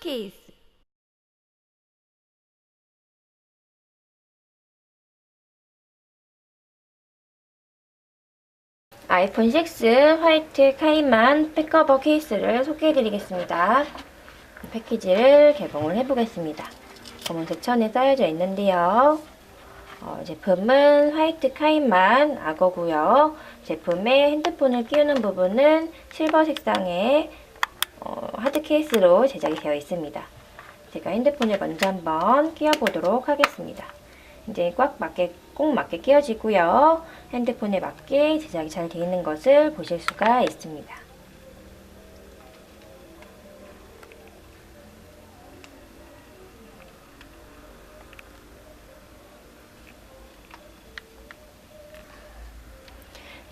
케이스 아이폰 6 화이트 카이만 백커버 케이스를 소개해드리겠습니다. 패키지를 개봉을 해보겠습니다. 검은색 천에 쌓여져 있는데요. 어, 제품은 화이트 카인만 악어고요. 제품에 핸드폰을 끼우는 부분은 실버 색상의 어, 하드 케이스로 제작이 되어 있습니다. 제가 핸드폰을 먼저 한번 끼워보도록 하겠습니다. 이제 꽉 맞게 꼭 맞게 끼워지고요. 핸드폰에 맞게 제작이 잘 되어 있는 것을 보실 수가 있습니다.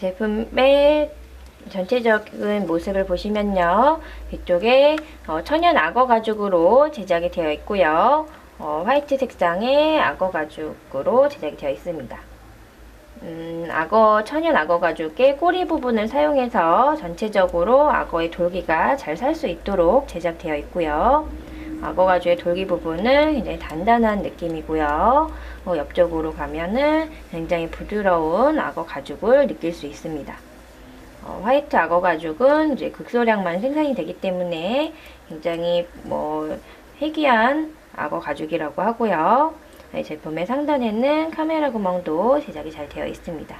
제품의 전체적인 모습을 보시면요. 뒤쪽에 어, 천연 악어 가죽으로 제작이 되어 있고요. 어, 화이트 색상의 악어 가죽으로 제작이 되어 있습니다. 음, 악어, 천연 악어 가죽의 꼬리 부분을 사용해서 전체적으로 악어의 돌기가 잘 살 수 있도록 제작되어 있고요. 악어 가죽의 돌기 부분은 굉장히 단단한 느낌이고요. 어, 옆쪽으로 가면은 굉장히 부드러운 악어 가죽을 느낄 수 있습니다. 어, 화이트 악어 가죽은 이제 극소량만 생산이 되기 때문에 굉장히 뭐 희귀한 악어 가죽이라고 하고요. 이 제품의 상단에는 카메라 구멍도 제작이 잘 되어 있습니다.